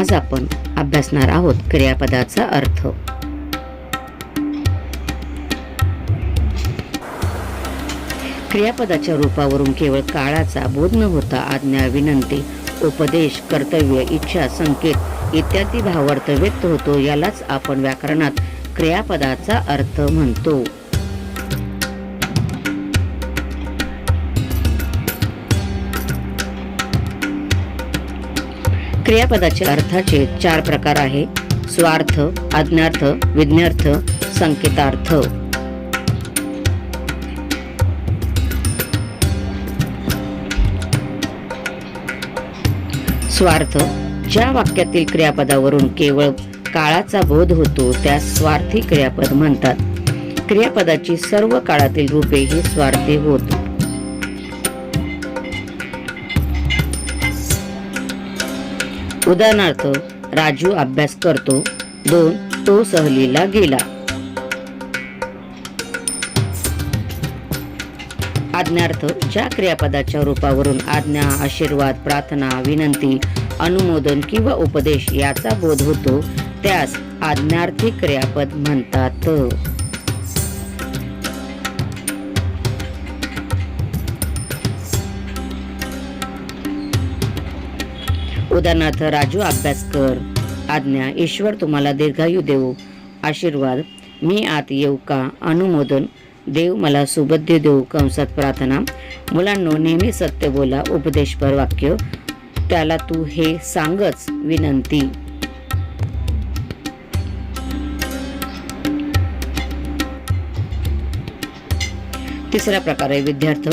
आज आपण अभ्यासणार आहोत क्रियापदाचा अर्थ. क्रियापदाच्या रूपावरून केवळ काळाचा बोध न होता आज्ञा विनंती उपदेश कर्तव्य इच्छा संकेत इत्यादी भावार्थ व्यक्त होतो यालाच आपण व्याकरणात क्रियापदाचा अर्थ म्हणतो. क्रियापदाचे अर्थाचे चार प्रकार आहे. स्वार्थ आज्ञार्थ विज्ञार्थ संकेतार्थ. स्वार्थ ज्या वाक्यातील क्रियापदावरून केवळ काळाचा बोध होतो त्यास स्वार्थी क्रियापद म्हणतात. क्रियापदाची सर्व काळातील रूपे ही स्वार्थी होत. उदाहरणार्थ राजू अभ्यास करतो दोन तो सहलीला गेला. आज्ञार्थ ज्या क्रियापदाच्या रूपावरून आज्ञा आशीर्वाद प्रार्थना विनंती अनुमोदन किंवा उपदेश याचा बोध होतो त्यास आज्ञार्थी क्रियापद म्हणतात. उदाहरणार्थ राजू अभ्यास कर. आज्ञा ईश्वर तुम्हाला दीर्घायू देऊ आशीर्वाद मी आत येऊ का? अनुमोदन देव मला सुबद्ध देऊ कंसात प्रार्थना. मुलांनो नेहमी सत्य बोला उपदेशपर वाक्य. त्याला तू हे सांगच विनंती. तिसरा प्रकार आहे विद्यार्थ.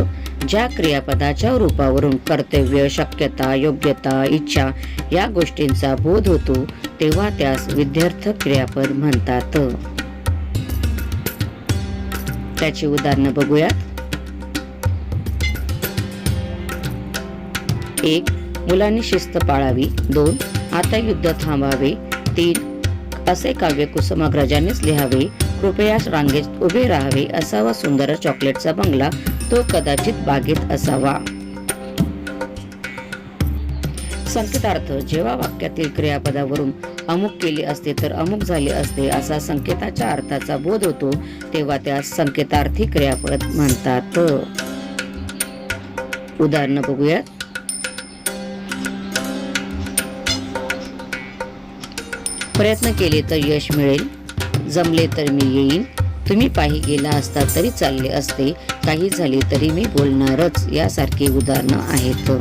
ज्या क्रियापदाच्या रूपावरून कर्तव्य शक्यता योग्यता इच्छा या गोष्टींचा बोध होतो तेव्हा त्यास विद्यार्थ क्रियापद म्हणतात. त्याची उदाहरणं बघूयात. एक मुलांनी शिस्त पाळावी. दोन आता युद्ध थांबावे. तीन असे काव्य कुसुमाग्रजानेच लिहावे. कृपया रांगेत उभे राहावे असावा सुंदर चॉकलेटचा बंगला. तो कदाचित बागेत असावा. संकेतार्थ जेव्हा वाक्यातील क्रियापदावरून अमुक केले असते तर अमुक झाले असते असा संकेताच्या अर्थाचा बोध होतो तेव्हा त्यास संकेतार्थी क्रियापद म्हणतात. उदाहरण बघूयात. प्रयत्न केले तर यश मिळेल जमले तर मी येईन. तुम्ही पायी गेला असता तरी चालले असते. काही झाले तरी मी बोलणारच यासारखी उदाहरणं आहेत.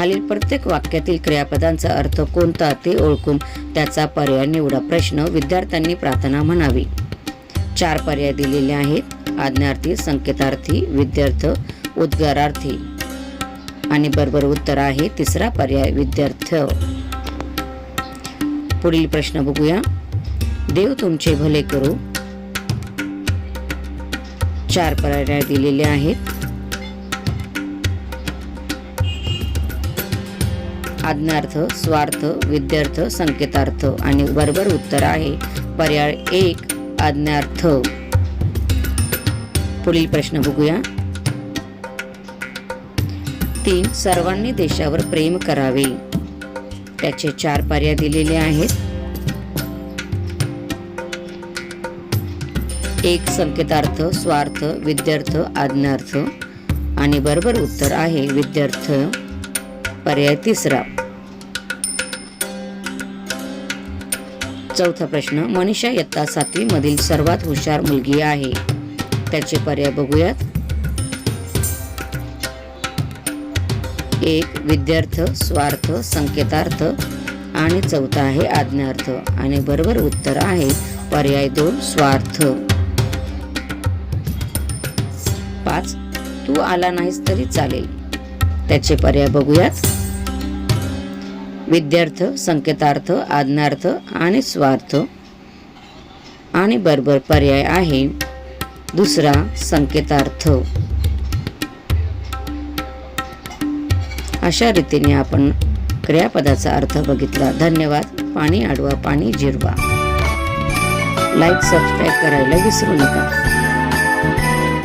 खालील प्रत्येक वाक्यातील क्रियापदांचा अर्थ कोणता ते ओळखून त्याचा पर्याय निवडा. प्रश्न विद्यार्थ्यांनी प्रार्थना म्हणावी. चार पर्याय दिलेले आहेत. आज्ञार्थी संकेतार्थी विद्यार्थ उद्गारार्थी. आणि बरोबर उत्तर आहे तिसरा पर्याय विद्यार्थ. पुढील प्रश्न बघूया. देव तुमचे भले करू. चार पर्याय दिलेले आहेत. आज्ञार्थ स्वार्थ विद्यार्थ संकेतार्थ आणि बरोबर उत्तर आहे. पर्याय एक आज्ञार्थ. पुढील प्रश्न बघूया. तीन सर्वांनी देशावर प्रेम करावे. त्याचे चार पर्याय दिलेले आहेत. एक संकेतार्थ स्वार्थ विद्यार्थ आज्ञार्थ आणि बरोबर उत्तर आहे विद्यार्थ. पर्याय तिसरा. चौथा प्रश्न मनीषा इयत्ता सातवी मधील सर्वात हुशार मुलगी आहे. त्याचे पर्याय बघूयात. एक विद्यार्थ स्वार्थ संकेतार्थ आणि चौथा आहे आज्ञार्थ. आणि बरोबर उत्तर आहे पर्याय दोन स्वार्थ. पाच तू आला नाहीस तरी चालेल. त्याचे पर्याय बघूयात. विद्यार्थ संकेतार्थ आज्ञार्थ आणि स्वार्थ. आणि बरोबर पर्याय आहे. दुसरा संकेतार्थ. अशा रीतीने आपण क्रियापदाचा अर्थ बघितला. धन्यवाद. पाणी आडवा पाणी जिरवा. लाईक सबस्क्राईब करायला विसरू नका.